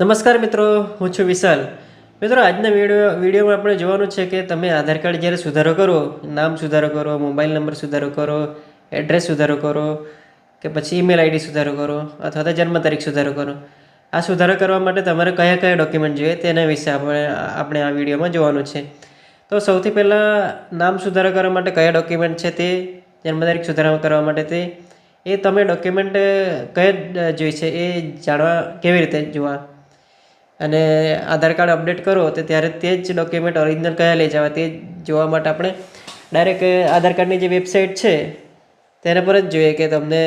નમસ્કાર મિત્રો, હું છું વિશાલ. મિત્રો, આજના વીડિયો, વિડીયોમાં આપણે જોવાનું છે કે તમે આધાર કાર્ડ જ્યારે સુધારો કરો, નામ સુધારો કરો, મોબાઈલ નંબર સુધારો કરો, એડ્રેસ સુધારો કરો, કે પછી ઈમેલ આઈડી સુધારો કરો, અથવા તો જન્મ તારીખ સુધારો કરો, આ સુધારો કરવા માટે તમારે કયા કયા ડોક્યુમેન્ટ જોઈએ તેના વિશે આપણે આપણે આ વિડીયોમાં જોવાનું છે. તો સૌથી પહેલાં નામ સુધારો કરવા માટે કયા ડોક્યુમેન્ટ છે તે, જન્મ તારીખ સુધારા કરવા માટે તે, એ તમે ડોક્યુમેન્ટ કયા જોઈ છે એ જાણવા કેવી રીતે જોવા? અને આધાર કાર્ડ અપડેટ કરો, તો ત્યારે તે જ ડોક્યુમેન્ટ ઓરિજિનલ કયા લઈ જવા, તે જોવા માટે આપણે ડાયરેક્ટ આધાર કાર્ડની જે વેબસાઇટ છે, તેના પર જ જોઈએ કે તમને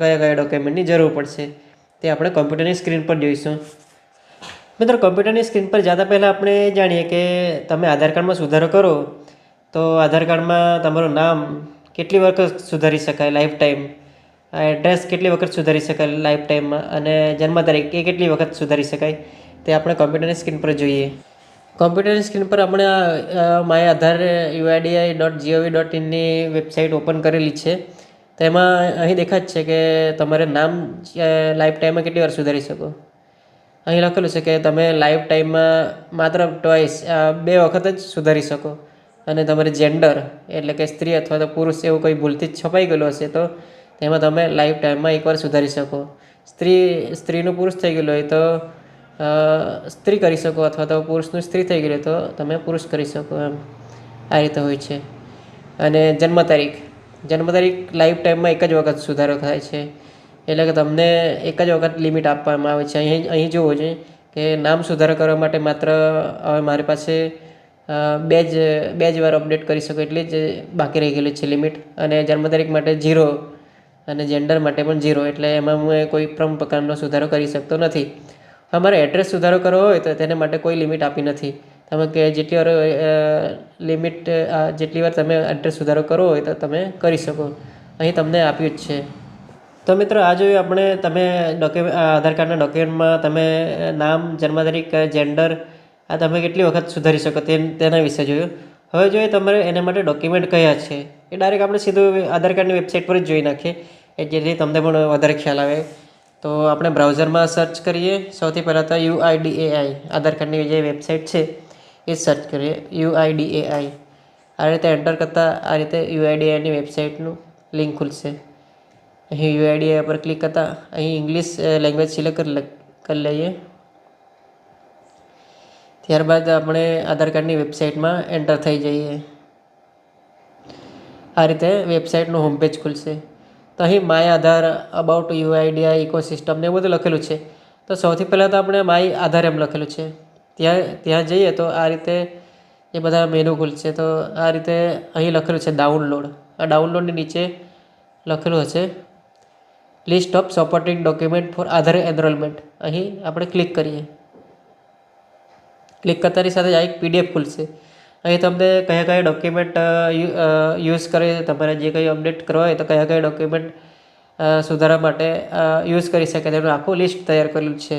કયા કયા ડોક્યુમેન્ટની જરૂર પડશે. તે આપણે કોમ્પ્યુટરની સ્ક્રીન પર જોઈશું. મિત્રો કોમ્પ્યુટરની સ્ક્રીન પર જતા પહેલાં આપણે જાણીએ કે તમે આધાર કાર્ડમાં સુધારો કરો, તો આધાર કાર્ડમાં તમારું નામ કેટલી વખત સુધારી શકાય લાઈફ ટાઈમ એડ્રેસ કેટલી વખત સુધારી શકાય લાઈફ ટાઈમમાં અને જન્મ તારીખ એ કેટલી વખત સુધારી શકાય તે આપણે કોમ્પ્યુટરની સ્ક્રીન પર જોઈએ. કોમ્પ્યુટરની સ્ક્રીન પર આપણે my Aadhaar UIDAI dot gov dot ઇનની website open કરેલી છે. તેમાં અહીં દેખાય છે કે તમારે નામ લાઈફ ટાઈમમાં કેટલી વાર સુધારી શકો. અહીં લખેલું છે કે તમે લાઈફ ટાઈમમાં માત્ર ટ્વાઇસ બે વખત જ સુધારી શકો. અને તમારે જેન્ડર એટલે કે સ્ત્રી અથવા તો પુરુષ એવું કોઈ ભૂલથી જ છપાઈ ગયેલું હશે તો તેમાં તમે લાઈફ ટાઈમમાં એકવાર સુધારી શકો. સ્ત્રી, સ્ત્રીનું પુરુષ થઈ ગયેલું હોય તો સ્ત્રી કરી શકો અથવા તો પુરુષનું સ્ત્રી થઈ ગયેલું તો તમે પુરુષ કરી શકો એમ. આ રીતે હોય છે. અને જન્મ તારીખ. જન્મ તારીખ લાઈફ ટાઈમમાં એક જ વખત સુધારો થાય છે. એટલે કે તમને એક જ વખત લિમિટ આપવામાં આવે છે. અહીં અહીં જોવું જોઈએ કે નામ સુધારો કરવા માટે માત્ર હવે મારી પાસે બે જ બે જ વાર અપડેટ કરી શકો એટલી જ બાકી રહી ગયેલી છે લિમિટ અને જન્મ તારીખ માટે ઝીરો અને જેન્ડર માટે પણ ઝીરો એટલે એમાં હું કોઈ પ્રમ પ્રકારનો સુધારો કરી શકતો નથી. અમારે એડ્રેસ સુધારો કરવો હોય તો તેને માટે કોઈ લિમિટ આપી નથી. તમે કે જેટલી વાર લિમિટ જેટલી વાર તમે એડ્રેસ સુધારો કરવો હોય તો તમે કરી શકો. અહીં તમને આપ્યું જ છે. તો મિત્રો, આ જોયું આપણે, તમે ડોક્યુમેન્ટ આધાર કાર્ડના ડોક્યુમેન્ટમાં તમે નામ, જન્મ તારીખ જેન્ડર આ તમે કેટલી વખત સુધારી શકો તે તેના વિશે જોયું. હવે જોઈએ તમારે એના માટે ડોક્યુમેન્ટ કયા છે, એ ડાયરેક્ટ આપણે સીધું આધાર કાર્ડની વેબસાઇટ પર જ જોઈ નાખીએ જેથી તમને પણ વધારે ખ્યાલ આવે. તો આપણે બ્રાઉઝરમાં સર્ચ કરીએ. સૌથી પહેલાં તો યુઆઈડીએઆઈ, આધાર કાર્ડની જે વેબસાઇટ છે, એ સર્ચ કરીએ. યુઆઈડીએઆઈ. આ રીતે એન્ટર કરતાં આ રીતે યુઆઈડીએઆઈની વેબસાઇટનું લિંક ખુલશે. અહીં યુઆઈડીઆઈ પર ક્લિક કરતાં અહીં ઇંગ્લિશ લેંગ્વેજ સિલેક્ટ કરી લઈએ. ત્યારબાદ આપણે આધાર કાર્ડની વેબસાઇટમાં એન્ટર થઈ જઈએ. આ રીતે વેબસાઇટનું હોમપેજ ખુલશે. તો અહીં my Aadhaar about UIDAI ecosystem ને બધું લખેલું છે. તો સૌથી પહેલાં તો આપણે માય આધાર એમ લખેલું છે. ત્યાં ત્યાં જઈએ તો આ રીતે એ બધા મેનુ ખુલશે તો આ રીતે અહીં લખેલું છે ડાઉનલોડ આ ડાઉનલોડની નીચે લખેલું હશે list of supporting document for Aadhaar enrollment અહીં આપણે ક્લિક કરીએ. ક્લિક કરતાની સાથે જ આ એક પીડીએફ ખુલશે. અહીં તમને કયા કયા ડોક્યુમેન્ટ યુઝ કરે તમારે જે કંઈ અપડેટ કરવા હોય તો કયા કયા ડોક્યુમેન્ટ સુધારા માટે યુઝ કરી શકે તેનું આખું લિસ્ટ તૈયાર કરેલું છે.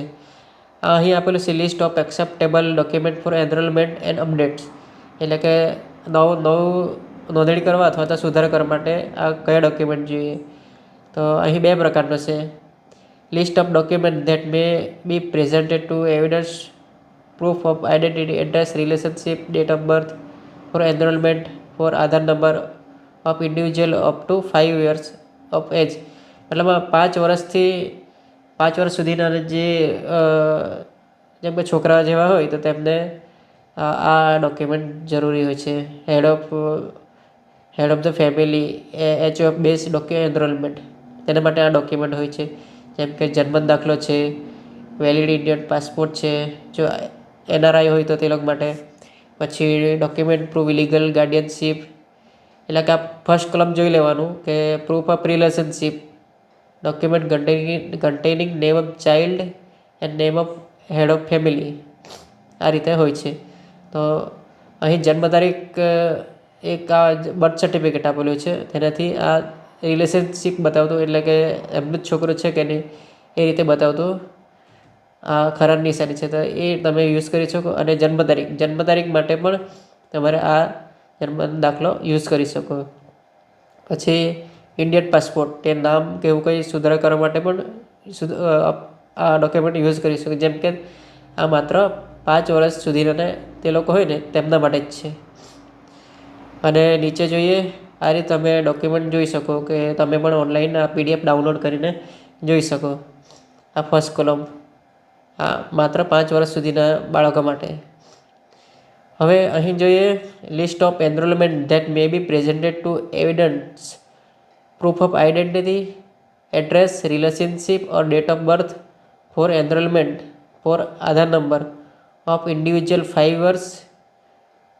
અહીં આપેલું છે list of acceptable document for enrollment and updates એટલે કે નવું નવું નોંધણી કરવા અથવા તો સુધારા કરવા માટે આ કયા ડોક્યુમેન્ટ જોઈએ. તો અહીં બે પ્રકારનો છે. List of document that may be presented to evidence proof of identity, address, relationship, date of birth, for enrollment, for Aadhaar number of individual up to five years of age મતલબ આ પાંચ વર્ષથી, પાંચ વર્ષ સુધીના જે જેમ કે છોકરા જેવા હોય તો તેમને આ ડોક્યુમેન્ટ જરૂરી હોય છે. Head of head of the family H of base ડોક્યુ enrolment તેના માટે આ ડોક્યુમેન્ટ હોય છે. જેમ કે જન્મ દાખલો છે વેલિડ ઇન્ડિયન પાસપોર્ટ છે, જો એનઆરઆઈ હોય તો તે લોકો માટે. પછી ડોક્યુમેન્ટ પ્રૂફ ઇલીગલ ગાર્ડિયનશીપ એટલે કે આ ફર્સ્ટ કલમ જોઈ લેવાનું કે proof of relationship document containing containing name of child and name of head of family આ રીતે હોય છે. તો અહીં જન્મ તારીખ એક આ બર્થ સર્ટિફિકેટ આપેલું છે. તેનાથી આ રિલેશનશીપ બતાવતું, એટલે કે એમનું જ છોકરો છે કે નહીં, એ રીતે બતાવતું આ ખરાબ નિશાની છે તો એ તમે યુઝ કરી શકો અને જન્મ તારીખ જન્મ તારીખ માટે પણ તમારે આ જન્મ દાખલો યુઝ કરી શકો. પછી ઇન્ડિયન પાસપોર્ટ, તે નામ કે એવું કંઈ સુધારા કરવા માટે પણ આ ડોક્યુમેન્ટ યુઝ કરી શકો. જેમ કે આ માત્ર પાંચ વર્ષ સુધીના તે લોકો હોય ને તેમના માટે જ છે. અને નીચે જોઈએ, આ રીતે તમે ડોક્યુમેન્ટ જોઈ શકો કે તમે પણ ઓનલાઈન આ પીડીએફ ડાઉનલોડ કરીને જોઈ શકો. આ ફર્સ્ટ કોલમ આ માત્ર પાંચ વર્ષ સુધીના બાળકો માટે. હવે અહીં જોઈએ list of enrolment that may be presented to evidence proof of identity address relationship or date of birth for enrolment for Aadhaar number of individual five વર્ષ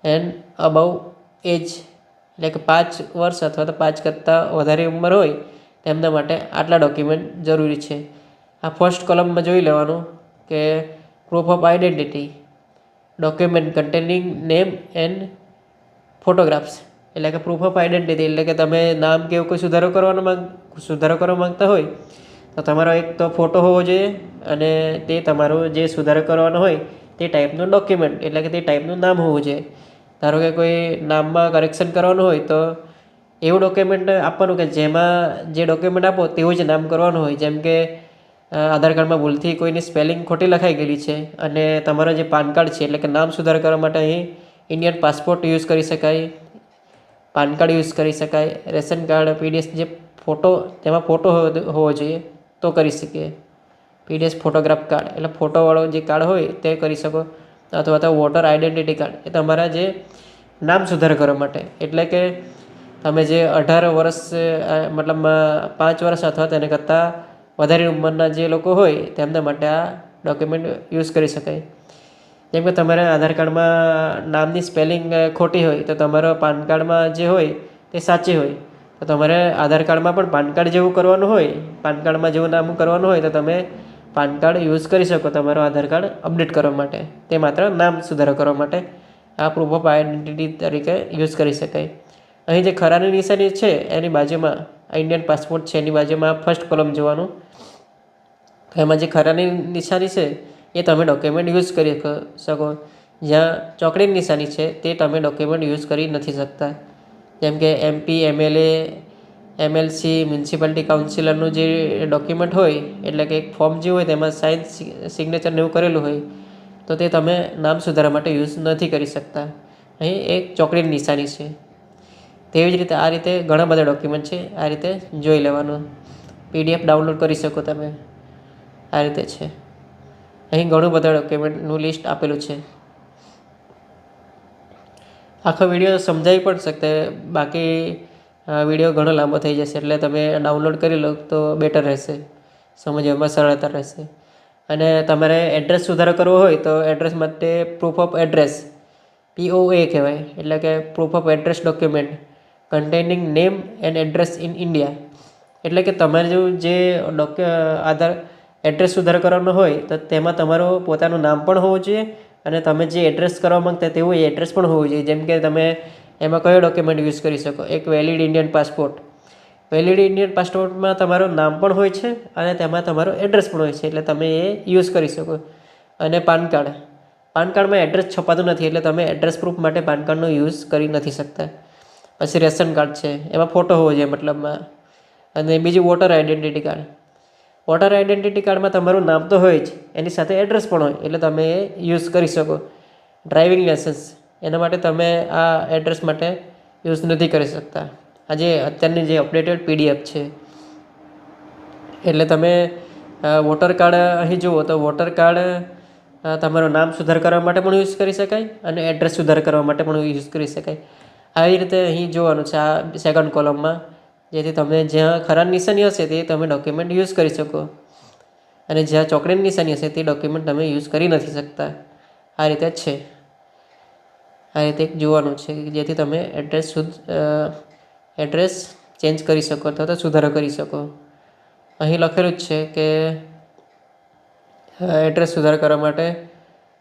એન્ડ અબવ એજ એટલે કે પાંચ વર્ષ અથવા તો પાંચ કરતાં વધારે ઉંમર હોય તેમના માટે આટલા ડોક્યુમેન્ટ જરૂરી છે. આ ફર્સ્ટ કોલમમાં જોઈ લેવાનું. કે proof of identity document containing name and photographs એટલે કે પ્રૂફ ઓફ આઇડેન્ટિટી એટલે કે તમે નામ કે એવું કોઈ સુધારો કરવાનો માંગ, સુધારો કરવા માંગતા હોય, તો તમારો એક તો ફોટો હોવો જોઈએ અને તે તમારો જે સુધારો કરવાનો હોય, તે ટાઈપનું ડોક્યુમેન્ટ એટલે કે તે ટાઈપનું નામ હોવું જોઈએ. ધારો કે કોઈ નામમાં કરેક્શન કરવાનું હોય, તો એવું ડોક્યુમેન્ટ આપવાનું કે જેમાં જે ડોક્યુમેન્ટ આપો, તેવું જ નામ કરવાનું હોય. જેમ કે આધાર કાર્ડમાં ભૂલથી કોઈની સ્પેલિંગ ખોટી લખાઈ ગયેલી છે અને તમારો જે પાન કાર્ડ છે એટલે કે નામ સુધાર કરવા માટે અહીં ઇન્ડિયન પાસપોર્ટ યુઝ કરી શકાય, પાન કાર્ડ યુઝ કરી શકાય, રેશન કાર્ડ પીડીએસ જે ફોટો તેમાં ફોટો હોવો જોઈએ તો કરી શકીએ. પીડીએસ ફોટોગ્રાફ કાર્ડ, એટલે ફોટોવાળો જે કાર્ડ હોય તે કરી શકો, અથવા તો વોટર આઇડેન્ટિટી કાર્ડ, એ તમારા જે નામ સુધાર કરવા માટે. એટલે કે તમે જે અઢાર વર્ષ મતલબ પાંચ વર્ષ અથવા તેને કરતાં વધારે ઉંમરના જે લોકો હોય, તેમના માટે આ ડોક્યુમેન્ટ યુઝ કરી શકાય. જેમ કે તમારા આધાર કાર્ડમાં નામની સ્પેલિંગ ખોટી હોય, તો તમારો પાન કાર્ડમાં જે હોય, તે સાચી હોય. તો તમારે આધાર કાર્ડમાં પણ પાન કાર્ડ જેવું કરવાનું હોય, પાન કાર્ડમાં જેવું નામ કરવાનું હોય, તો તમે પાન કાર્ડ યુઝ કરી શકો તમારો આધાર કાર્ડ અપડેટ કરવા માટે. તે માત્ર નામ સુધારો કરવા માટે આ પ્રૂફ ઓફ આઈડેન્ટિટી તરીકે યુઝ કરી શકાય. અહીં જે ખરાની નિશાની છે, એની બાજુમાં ઇન્ડિયન પાસપોર્ટ છે, એની બાજુમાં ફર્સ્ટ કોલમ જોવાનું. એમાં જે ખરાની નિશાની છે, એ તમે ડોક્યુમેન્ટ યુઝ કરી શકો. જ્યાં ચોકડીની નિશાની છે, તે તમે ડોક્યુમેન્ટ યુઝ કરી નથી શકતા. જેમ કે એમપી એમએલએ એમએલસી મ્યુનિસિપાલિટી કાઉન્સિલરનું જે ડોક્યુમેન્ટ હોય, એટલે કે એક ફોર્મ જે હોય, તેમાં સાઇન સિગ્નેચરને એવું કરેલું હોય, તો તે તમે નામ સુધારવા માટે યુઝ નથી કરી શકતા. અહીં એક ચોકડીની નિશાની છે. તેવી જ રીતે આ રીતે ઘણા બધા ડોક્યુમેન્ટ છે, આ રીતે જોઈ લેવાનું. પીડીએફ ડાઉનલોડ કરી શકો તમે. આ રીતે છે. અહીં ઘણું બધા ડોક્યુમેન્ટનું લિસ્ટ આપેલું છે. આખો વીડિયો સમજાવી પણ શકતે, બાકી વીડિયો ઘણો લાંબો થઈ જશે એટલે તમે ડાઉનલોડ કરી લો તો બેટર રહેશે. સમજવામાં સરળતા રહેશે. અને તમારે એડ્રેસ સુધારો કરવો હોય તો એડ્રેસ માટે પ્રૂફ ઓફ એડ્રેસ પીઓએ કહેવાય. એટલે કે proof of address document containing name and address in India એટલે કે તમારે જે ડોક્યુ આધાર એડ્રેસ સુધાર કરવાનો હોય તો તેમાં તમારું પોતાનું નામ પણ હોવું જોઈએ અને તમે જે એડ્રેસ કરવા માંગતા તેવું એ એડ્રેસ પણ હોવું જોઈએ. જેમ કે તમે એમાં કયો ડોક્યુમેન્ટ યુઝ કરી શકો? એક valid Indian passport valid Indian પાસપોર્ટમાં તમારું નામ પણ હોય છે અને તેમાં તમારું એડ્રેસ પણ હોય છે. એટલે તમે એ યુઝ કરી શકો. અને પાન કાર્ડ. પાન કાર્ડમાં એડ્રેસ છપાતું નથી એટલે તમે એડ્રેસ પ્રૂફ માટે પાન કાર્ડનો યુઝ કરી નથી શકતા. પછી રેશન કાર્ડ છે. એમાં ફોટો હોવો જોઈએ મતલબમાં. અને બીજું voter identity card voter identity કાર્ડમાં તમારું નામ તો હોય જ, એની સાથે એડ્રેસ પણ હોય, એટલે તમે એ યુઝ કરી શકો. ડ્રાઇવિંગ લાઇસન્સ એના માટે તમે આ એડ્રેસ માટે યુઝ નથી કરી શકતા. આ જે અત્યારની જે અપડેટેડ પીડીએફ છે, એટલે તમે વોટર કાર્ડ અહીં જુઓ, તો વોટર કાર્ડ તમારું નામ સુધાર કરવા માટે પણ યુઝ કરી શકાય અને એડ્રેસ સુધાર કરવા માટે પણ યુઝ કરી શકાય. આવી રીતે અહીં જોવાનું છે, આ સેકન્ડ કોલમમાં જેથી તમે જ્યાં ખરા નિશાની હશે તે તમે ડોક્યુમેન્ટ યુઝ કરી શકો. અને જ્યાં ચોકડીની નિશાની હશે તે ડોક્યુમેન્ટ તમે યુઝ કરી નથી શકતા. આ રીતે છે. આ રીતે જોવાનું છે જેથી તમે એડ્રેસ શુદ્ધ એડ્રેસ ચેન્જ કરી શકો અથવા તો સુધારો કરી શકો. અહીં લખેલું જ છે કે એડ્રેસ સુધાર કરવા માટે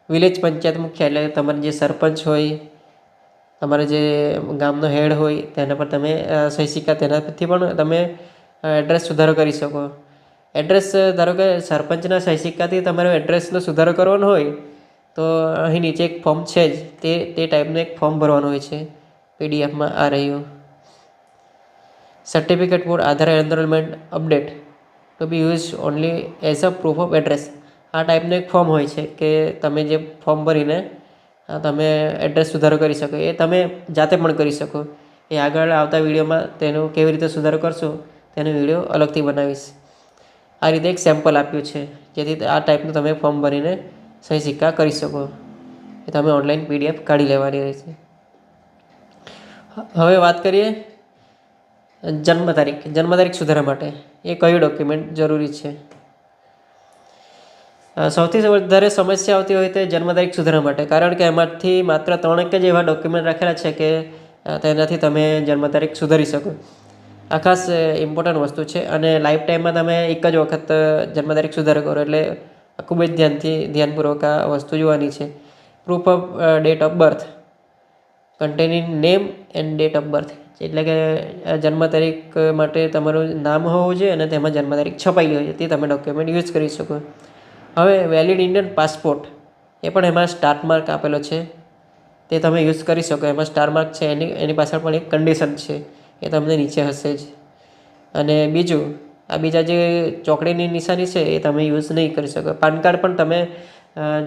વિલેજ પંચાયત મુખ્ય એટલે તમારે જે સરપંચ હોય તમારે જે ગામનો હેડ હોય તેના પર તમે સહી સિક્કા તેના પરથી પણ તમે એડ્રેસ સુધારો કરી શકો. એડ્રેસ ધારો કે સરપંચના સહી સિક્કાથી તમારો એડ્રેસનો સુધારો કરવાનો હોય, તો અહીં નીચે એક ફોર્મ છે જ. તે તે ટાઈપનું એક ફોર્મ ભરવાનું હોય છે. પીડીએફમાં આ રહ્યું. Certificate for Aadhaar enrolment update to be use only as a proof of address આ ટાઈપનું એક ફોર્મ હોય છે કે તમે જે ફોર્મ ભરીને તમે એડ્રેસ સુધારો કરી શકો. એ તમે જાતે પણ કરી શકો. એ આગળ આવતા વિડીયોમાં તેનો કેવી રીતે સુધારો કરશો, તેનો વીડિયો અલગથી બનાવીશ. આ રીતે એક સેમ્પલ આપ્યું છે, જેથી આ ટાઈપનું તમે ફોર્મ ભરીને સહી સિક્કા કરી શકો. એ તમે ઓનલાઈન પીડીએફ કાઢી લેવાની રહેશે. હવે વાત કરીએ જન્મ તારીખ. જન્મ તારીખ સુધારવા માટે. એ કયું ડોક્યુમેન્ટ જરૂરી છે? સૌથી વધારે સમસ્યા આવતી હોય તે જન્મ તારીખ સુધારવા માટે. કારણ કે એમાંથી માત્ર ત્રણેક જ એવા ડોક્યુમેન્ટ રાખેલા છે કે તેનાથી તમે જન્મ તારીખ સુધારી શકો. આ ખાસ ઇમ્પોર્ટન્ટ વસ્તુ છે અને લાઈફ ટાઈમમાં તમે એક જ વખત જન્મ તારીખ સુધારો કરો એટલે ખૂબ જ ધ્યાનથી, ધ્યાનપૂર્વક આ વસ્તુ જોવાની છે. Proof of date of birth containing name and date of birth એટલે કે જન્મ તારીખ માટે તમારું નામ હોવું જોઈએ અને તેમાં જન્મ તારીખ છપાઈ હોય તે તમે ડોક્યુમેન્ટ યુઝ કરી શકો. હવે વેલિડ ઇન્ડિયન પાસપોર્ટ એ પણ એમાં સ્ટાર માર્ક આપેલો છે. તે તમે યુઝ કરી શકો. એમાં સ્ટાર માર્ક છે, એની એની પાછળ પણ એક કન્ડિશન છે એ તમને નીચે હશે જ. અને બીજું, આ બીજા જે ચોકડીની નિશાની છે એ તમે યુઝ નહીં કરી શકો. પાન કાર્ડ પણ તમે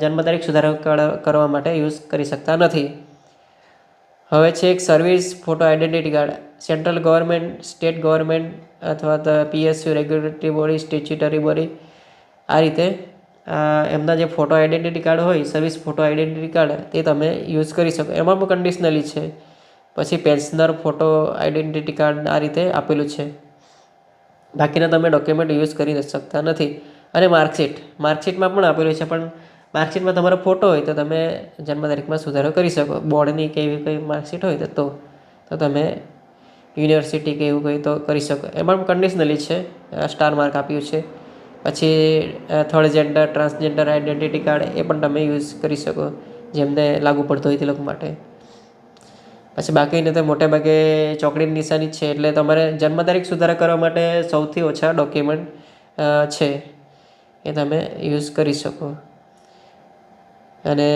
જન્મ તારીખ સુધારા કરવા માટે યુઝ કરી શકતા નથી. હવે છે એક service photo identity card central government state government અથવા તો PSU regulatory body statutory body આ રીતે એમના જે ફોટો આઈડેન્ટિટી કાર્ડ હોય સર્વિસ ફોટો આઈડેન્ટિટી કાર્ડ તે તમે યુઝ કરી શકો. એમાં પણ કન્ડિશનલી છે. પછી પેન્શનર ફોટો આઈડેન્ટિટી કાર્ડ આ રીતે આપેલું છે. બાકીના તમે ડોક્યુમેન્ટ યુઝ કરી શકતા નથી. અને માર્કશીટ માર્કશીટમાં પણ આપેલું છે, પણ માર્કશીટમાં તમારો ફોટો હોય, તો તમે જન્મ તારીખમાં સુધારો કરી શકો. બોર્ડની કે એવી કંઈ માર્કશીટ હોય, તો તો તમે યુનિવર્સિટી કે એવું કંઈ તો કરી શકો. એમાં પણ કન્ડિશનલી છે. સ્ટાર માર્ક આપ્યું છે. પછી third gender transgender identity card એ પણ તમે યુઝ કરી શકો, જેમને લાગુ પડતો હોય તે લોકો માટે. પછી બાકીને તો મોટે ભાગે ચોકડીની નિશાની છે, એટલે તમારે જન્મ તારીખ સુધારા કરવા માટે સૌથી ઓછા ડોક્યુમેન્ટ છે, એ તમે યુઝ કરી શકો. અને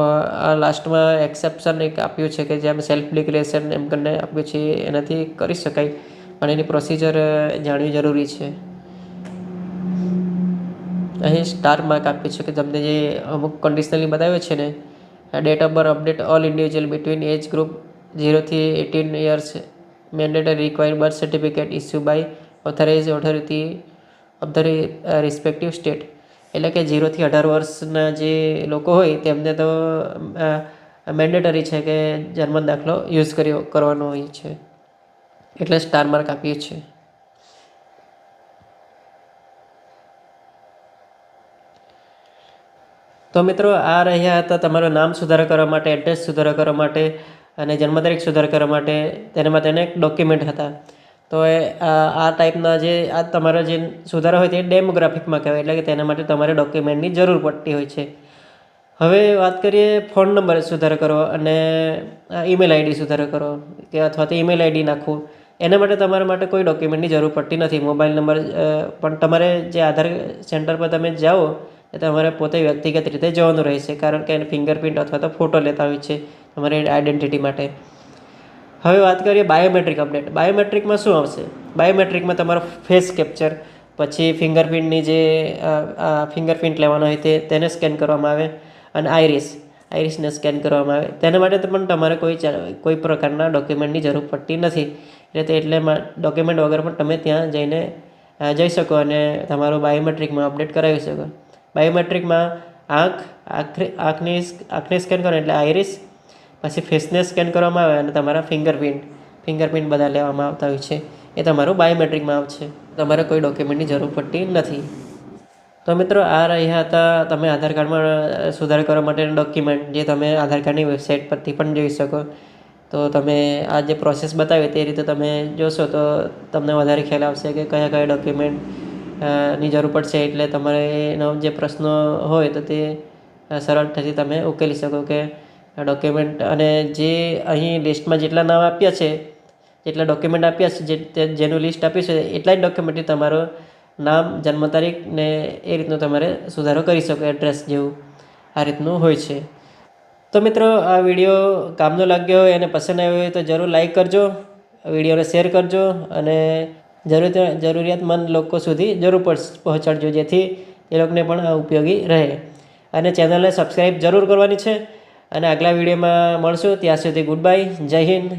આ લાસ્ટમાં એક્સેપ્શન એક આપ્યું છે કે જેમ સેલ્ફ ડિક્લેરેશન એમ કરીને આપ્યું છે એનાથી કરી શકાય, પણ એની પ્રોસિજર જાણવી જરૂરી છે. અહીં સ્ટાર માર્ક આપ્યું છે કે તમને જે અમુક કન્ડિશનલી બતાવ્યો છે ને date of birth update all individual between age group ઝીરોથી eighteen years mandatory required birth certificate issue by authorize authority of the respective state એટલે કે ઝીરોથી અઢાર વર્ષના જે લોકો હોય તેમને તો મેન્ડેટરી છે કે જન્મ દાખલો યુઝ કર્યો, કરવાનો હોય છે. એટલે સ્ટાર માર્ક આપીએ છીએ. તો મિત્રો, આ રહ્યા હતા તમારું નામ સુધારો કરવા માટે એડ્રેસ સુધારો કરવા માટે અને જન્મ તારીખ સુધારો કરવા માટે. તેના માટે એક ડોક્યુમેન્ટ હતા. તો એ, આ ટાઈપના જે, આ તમારા જે સુધારા હોય તે ડેમોગ્રાફિકમાં કહેવાય, એટલે કે તેના માટે તમારે ડોક્યુમેન્ટની જરૂર પડતી હોય છે. હવે વાત કરીએ ફોન નંબર સુધારો કરો અને ઈમેલ આઈડી સુધારો કરો, કે અથવા તો ઈમેલ આઈડી નાખવું એના માટે તમારા માટે કોઈ ડોક્યુમેન્ટની જરૂર પડતી નથી. મોબાઈલ નંબર પણ તમારે જે આધાર સેન્ટર પર તમે જાઓ એ તમારે પોતે વ્યક્તિગત રીતે જવાનું રહેશે, કારણ કે એને ફિંગરપ્રિન્ટ અથવા તો ફોટો લેતા હોય છે તમારી આઈડેન્ટિટી માટે. હવે વાત કરીએ બાયોમેટ્રિક અપડેટ બાયોમેટ્રિકમાં શું આવશે? બાયોમેટ્રિકમાં તમારો ફેસ કેપ્ચર પછી ફિંગરપ્રિન્ટની જે ફિંગરપ્રિન્ટ લેવાનો હોય તે, તેને સ્કેન કરવામાં આવે અને આઈરિસ આઈરિસને સ્કેન કરવામાં આવે. તેના માટે પણ તમારે કોઈ કોઈ પ્રકારના ડોક્યુમેન્ટની જરૂર પડતી નથી. એટલે તે એટલે ડોક્યુમેન્ટ વગર પણ તમે ત્યાં જઈને જઈ શકો અને તમારું બાયોમેટ્રિકમાં અપડેટ કરાવી શકો. બાયોમેટ્રિકમાં આંખ આંખ આંખની આંખને સ્કેન કરો એટલે આઈરિસ, પછી ફેસને સ્કેન કરવામાં આવે અને તમારા ફિંગરપ્રિન્ટ ફિંગરપ્રિન્ટ બધા લેવામાં આવતા હોય છે. એ તમારું બાયોમેટ્રિકમાં આવશે. તમારે કોઈ ડોક્યુમેન્ટની જરૂર પડતી નથી. તો મિત્રો, આ રહ્યા હતા તમે આધાર કાર્ડમાં સુધાર કરવા માટેના ડોક્યુમેન્ટ જે તમે આધાર કાર્ડની વેબસાઇટ પરથી પણ જોઈ શકો. તો તમે આ જે પ્રોસેસ બતાવી તે રીતે તમે જોશો તો તમને વધારે ખ્યાલ આવશે કે કયા કયા ડોક્યુમેન્ટ ની જરૂર પડશે એટલે તમારે એનો જે પ્રશ્નો હોય તો તે સરળતાથી તમે ઉકેલી શકો કે ડોક્યુમેન્ટ અને જે અહીં લિસ્ટમાં જેટલા નામ આપ્યા છે, જેટલા ડોક્યુમેન્ટ આપ્યા છે, જે જેનું લિસ્ટ આપ્યું છે, એટલા જ ડોક્યુમેન્ટથી તમારો નામ, જન્મ તારીખ ને એ રીતનું તમારે સુધારો કરી શકો એડ્રેસ જેવું આ રીતનું હોય છે. તો મિત્રો, આ વીડિયો કામનો લાગ્યો હોય અને પસંદ આવ્યો હોય તો જરૂર લાઈક કરજો વિડીયોને શેર કરજો અને જરૂર જરૂરિયાતમંદ લોકો સુધી જરૂર પડ પહોંચાડજો, જેથી એ લોકોને પણ ઉપયોગી રહે. અને ચેનલને સબસ્ક્રાઈબ જરૂર કરવાની છે. અને આગલા વિડીયોમાં મળશું. ત્યાં સુધી ગુડ બાય જય હિન્દ.